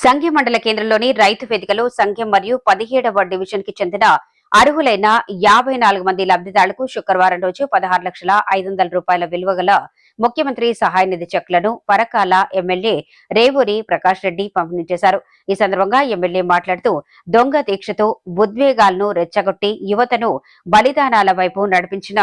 సంఘం మండల కేంద్రంలోని రైతు వేదికలో సంఘం మరియు పదిహేడవ డివిజన్కి చెందిన అర్హులైన యాభై నాలుగు మంది లబ్ధిదారులకు శుక్రవారం రోజు పదహారు లక్షల ఐదు వందల రూపాయల విలువ గల ముఖ్యమంత్రి సహాయ నిధి చెక్లను పరకాల ఎమ్మెల్యే రేవూరి ప్రకాష్ రెడ్డి పంపిణీ చేశారు. ఈ సందర్భంగా ఎమ్మెల్యే మాట్లాడుతూ దొంగ దీక్షతో ఉద్వేగాలను రెచ్చగొట్టి యువతను బలిదానాల వైపు నడిపించిన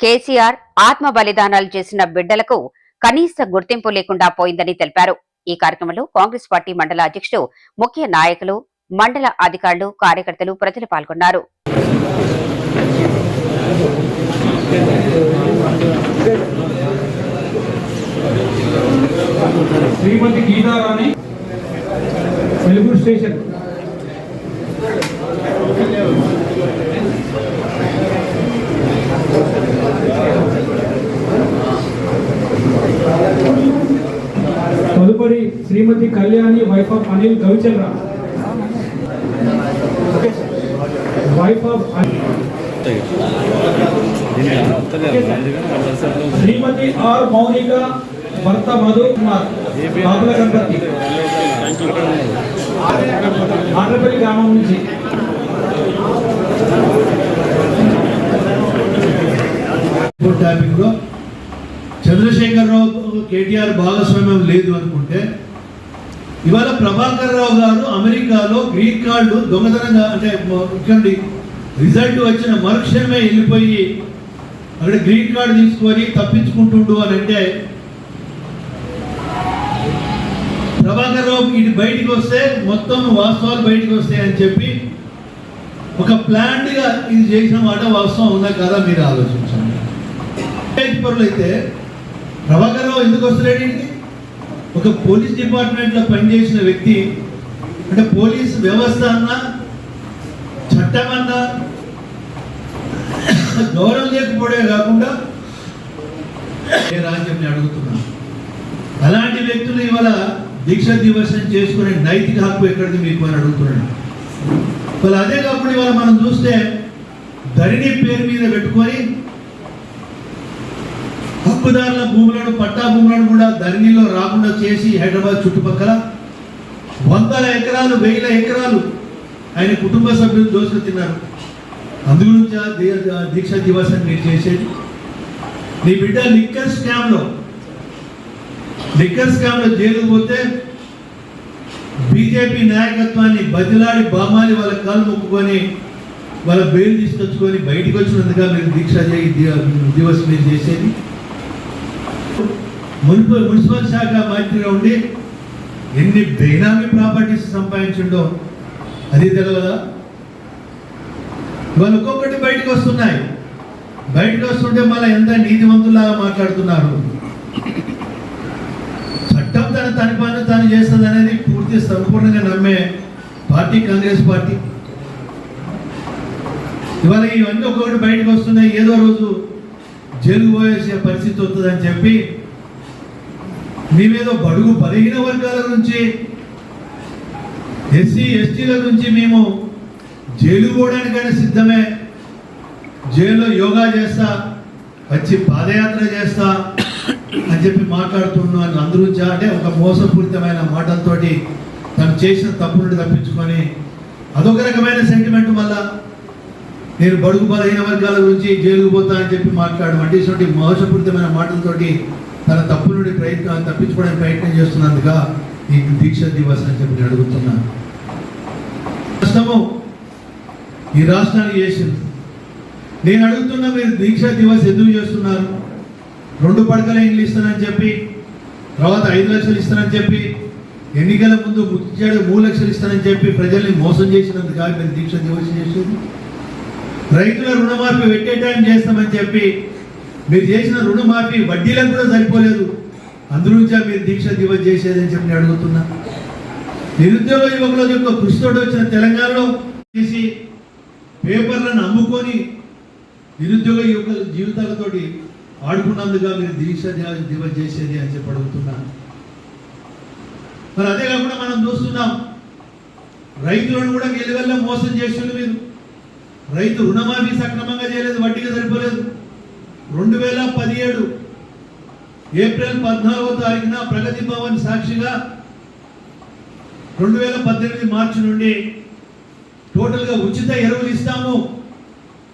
కేసీఆర్ ఆత్మ బలిదానాలు చేసిన బిడ్డలకు కనీస గుర్తింపు లేకుండా పోయిందని తెలిపారు. ఈ కార్యక్రమంలో కాంగ్రెస్ పార్టీ మండల అధ్యక్షుడు ముఖ్య నాయకులు మండల అధికారులు కార్యకర్తలు ప్రజలు పాల్గొన్నారు. Shrimati Geetharani Veluguru station. Shrimati Kalyani wife of Anil Gavichandra wife of Shrimati R Mounika భర్త మధు కుమార్ బాబుల గణపతి. ఆంధ్రపల్లి గ్రామం నుంచి. ఇప్పుడు టాపిక్లో చంద్రశేఖర్ రావు కేటీఆర్ భాగస్వామ్యం లేదు అనుకుంటే ఇవాళ ప్రభాకర్ రావు గారు అమెరికాలో గ్రీన్ కార్డు దొంగతనంగా అంటే ఇక్కడ రిజల్ట్ వచ్చిన మరుక్షణమే వెళ్ళిపోయి అక్కడ గ్రీన్ కార్డు తీసుకొని తప్పించుకుంటుండు అని అంటే ప్రభాకర్ రావు ఇటు బయటికి వస్తే మొత్తం వాస్తవాలు బయటికి వస్తాయి అని చెప్పి ఒక ప్లాన్డ్గా ఇది చేసిన మాట వాస్తవం ఉందా కదా మీరు ఆలోచించండి. అయితే ప్రభాకర్ రావు ఎందుకు వస్తున్నాడు ఇంటికి? ఒక పోలీస్ డిపార్ట్మెంట్లో పనిచేసిన వ్యక్తి అంటే పోలీస్ వ్యవస్థ అన్నా చట్టం అన్నా గౌరవం లేకపోవడమే కాకుండా ఏ రాజ్యం అడుగుతున్నాను అలాంటి వ్యక్తులు ఇవాళ దీక్ష దివసం చేసుకునే నైతిక హక్కు ఎక్కడిది మీకు అని అడుగుతున్నాను. వాళ్ళు అదే కాకుండా ఇవాళ మనం చూస్తే ధరణి పేరు మీద పెట్టుకొని హక్కుదారుల భూములను పట్టా భూములను కూడా ధరణిలో రాకుండా చేసి హైదరాబాద్ చుట్టుపక్కల వందల ఎకరాలు వేల ఎకరాలు ఆయన కుటుంబ సభ్యులు దోసుకు తిన్నారు. అందుగురించి దీక్ష దివసం మీరు చేసేది. నీ బిడ్డ లిక్కర్ స్కామ్లో లిక్కర్ స్కామ్లో జైలు పోతే బీజేపీ నాయకత్వాన్ని బదిలాడి బామాలి వాళ్ళ కాలు మొక్కుకొని వాళ్ళ బెయిల్ తీసుకొచ్చుకొని బయటికి వచ్చినందుగా మీరు దీక్ష చేయి దివస్ మీరు చేసేది. మున్సిపల్ మున్సిపల్ శాఖ మంత్రిగా ఉండి ఎన్ని బేనామీ ప్రాపర్టీస్ సంపాదించిండో అది తెలియదా ఇవాళ ఒక్కొక్కటి బయటకు వస్తున్నాయి. బయటకు వస్తుంటే మళ్ళీ ఎంత నీతివంతులాగా మాట్లాడుతున్నారు? చట్టం తన తన పని తాను చేస్తుంది అనేది పూర్తి సంపూర్ణంగా నమ్మే పార్టీ కాంగ్రెస్ పార్టీ. ఇవాళ ఇవన్నీ ఒక్కొక్కటి బయటకు వస్తున్నాయి. ఏదో రోజు జైలు పోయేసే పరిస్థితి వస్తుందని చెప్పి మేమేదో బడుగు బలహీన వర్గాల నుంచి ఎస్సీ ఎస్టీల నుంచి మేము జైలు పోవడానికైనా సిద్ధమే. జైల్లో యోగా చేస్తా వచ్చి పాదయాత్ర చేస్తా అని చెప్పి మాట్లాడుతున్నాను అని అందరూ అంటే ఒక మోసపూరితమైన మాటలతోటి తను చేసిన తప్పు నుండి తప్పించుకొని అదొక రకమైన సెంటిమెంట్ మళ్ళా. నేను బడుగు బలహీన వర్గాల గురించి జైలుకు పోతా అని చెప్పి మాట్లాడడం అంటే ఇటువంటి మోసపూరితమైన మాటలతోటి తన తప్పు నుండి ప్రయత్నం తప్పించుకోవడానికి ప్రయత్నం చేస్తున్నందుగా ఈ దీక్ష దివస్ అని చెప్పి నేను అడుగుతున్నాను కష్టము ఈ రాష్ట్రానికి చేసింది. నేను అడుగుతున్న మీరు దీక్ష దివస్ ఎందుకు చేస్తున్నారు? రెండు పడకల ఇండ్లు ఇస్తానని చెప్పి తర్వాత ఐదు లక్షలు ఇస్తానని చెప్పి ఎన్నికల ముందు ముచ్చాడు మూడు లక్షలు ఇస్తానని చెప్పి ప్రజల్ని మోసం చేసినందుకు మీరు దీక్ష దివస్ చేసేది? రైతుల రుణమాఫీ పెట్టే టైం చేస్తామని చెప్పి మీరు చేసిన రుణమాఫీ వడ్డీలకు కూడా సరిపోలేదు. అందునుంచా మీరు దీక్ష దివస్ చేసేది చెప్పి నేను అడుగుతున్నా. నిరుద్యోగ యువకుల యొక్క కృషితో వచ్చిన తెలంగాణలో చేసి పేపర్లను అమ్ముకొని నిరుద్యోగ యువకుల జీవితాలతోటి ఆడుకున్నందుగా మీరు దీక్ష దివ- దివస్ చేసేది అని చెప్పి అడుగుతున్నాను మరి అదే కాకుండా మనం చూస్తున్నాం రైతులను కూడా వెలువెల్ల మోసం చేసిండు మీరు. రైతు రుణమాఫీ సక్రమంగా చేయలేదు వడ్డీగా సరిపోలేదు. రెండు వేల పదిహేడు ఏప్రిల్ పద్నాలుగో తారీఖున ప్రగతి భవన్ సాక్షిగా రెండు వేల పద్దెనిమిది మార్చి నుండి టోటల్గా ఉచిత ఎరువులు ఇస్తాము.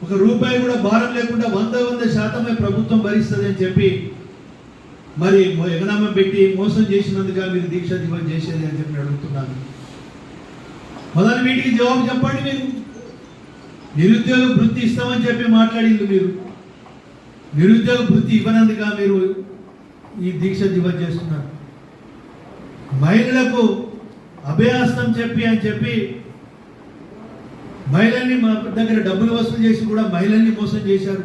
ఒక రూపాయి కూడా భారం లేకుండా వంద వంద శాతమే ప్రభుత్వం భరిస్తుంది అని చెప్పి మరి ఎగనామం పెట్టి మోసం చేసినందుగా మీరు దీక్ష దివం చేసేది అని చెప్పి అడుగుతున్నాను. మొదటి వీటికి జవాబు చెప్పండి మీరు. నిరుద్యోగ వృత్తి ఇస్తామని చెప్పి మాట్లాడింది మీరు. నిరుద్యోగ వృత్తి ఇవ్వనందుగా మీరు ఈ దీక్ష దివం చేస్తున్నారు. మహిళలకు అభయాస్తం చెప్పి అని చెప్పి మహిళల్ని మా దగ్గర డబ్బులు వసూలు చేసి కూడా మహిళల్ని మోసం చేశారు.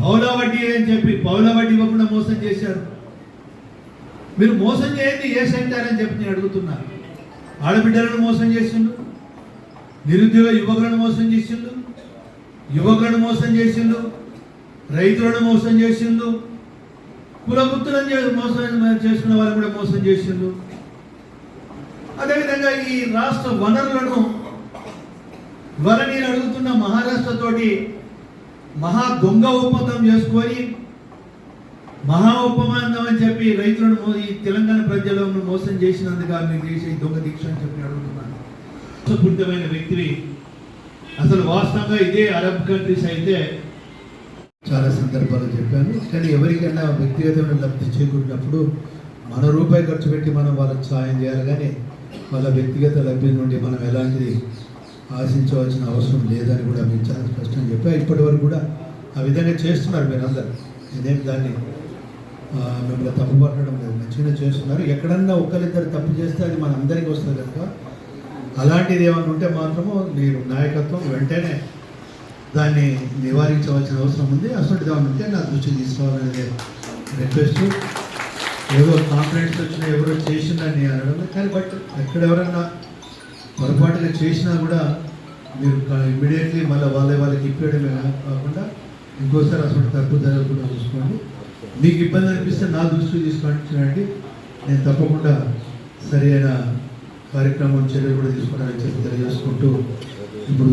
పౌల వడ్డీ అని చెప్పి పౌల వడ్డీ ఇవ్వకుండా మోసం చేశారు. మీరు మోసం చేయండి ఏ సెంటర్ అని చెప్పి నేను అడుగుతున్నా. ఆడబిడ్డలను మోసం చేసిండు నిరుద్యోగ యువకులను మోసం చేసిండు. యువకులను మోసం చేసిండు. రైతులను మోసం చేసిండు. కులగుత్తులను మోసం చేసుకున్న వాళ్ళు కూడా మోసం చేసిండు. అదేవిధంగా ఈ రాష్ట్ర వనరులను ఇవాళ నేను అడుగుతున్న మహారాష్ట్రతోటి మహా దొంగ ఒప్పందం చేసుకొని మహా ఒప్పందం అని చెప్పి రైతులను ఈ తెలంగాణ ప్రజలను మోసం చేసినందుకు మీరు చేసే దొంగ దీక్ష అని చెప్పి అడుగుతున్నాను. మోసపూరితమైన వ్యక్తివి. అసలు వాస్తవంగా ఇదే అరబ్ కంట్రీస్ అయితే చాలా సందర్భాలు చెప్పాను. కానీ ఎవరికైనా వ్యక్తిగతమైన లబ్ధి చేకూరినప్పుడు మన రూపాయి ఖర్చు పెట్టి మనం వాళ్ళకి సాయం చేయాలి. కానీ వాళ్ళ వ్యక్తిగత లబ్ధి నుండి మనం ఎలాంటిది ఆశించవలసిన అవసరం లేదని కూడా మీరు చాలా స్పష్టంగా చెప్పారు. ఇప్పటి వరకు కూడా ఆ విధంగా చేస్తున్నారు మీరు అందరు ఇదేం దాన్ని మిమ్మల్ని తప్పు పట్టడం లేదు. మంచిగా చేస్తున్నారు. ఎక్కడన్నా ఒకరిద్దరు తప్పు చేస్తే అది మన అందరికీ వస్తుంది కనుక అలాంటిది ఏమైనా ఉంటే మాత్రము మీరు నాయకత్వం వెంటనే దాన్ని నివారించవలసిన అవసరం ఉంది. అసలు ఏమైనా ఉంటే నా దృష్టికి తీసుకోవాలనేది రిక్వెస్ట్ ఏదో కాన్ఫిడెన్స్ వచ్చినా ఎవరో చేసిందని అనడం కానీ బట్ ఎక్కడ ఎవరన్నా పొరపాటుగా చేసినా కూడా మీరు ఇమ్మీడియట్లీ మళ్ళీ వాళ్ళ వాళ్ళకి ఇప్పేయడమే కాకుండా ఇంకోసారి అసలు తప్పు జరగకుండా చూసుకోండి. మీకు ఇబ్బంది అనిపిస్తే నా దృష్టికి తీసుకొని నేను తప్పకుండా సరి అయిన కార్యక్రమం చర్యలు కూడా తీసుకోవడానికి తెలియజేసుకుంటూ ఇప్పుడు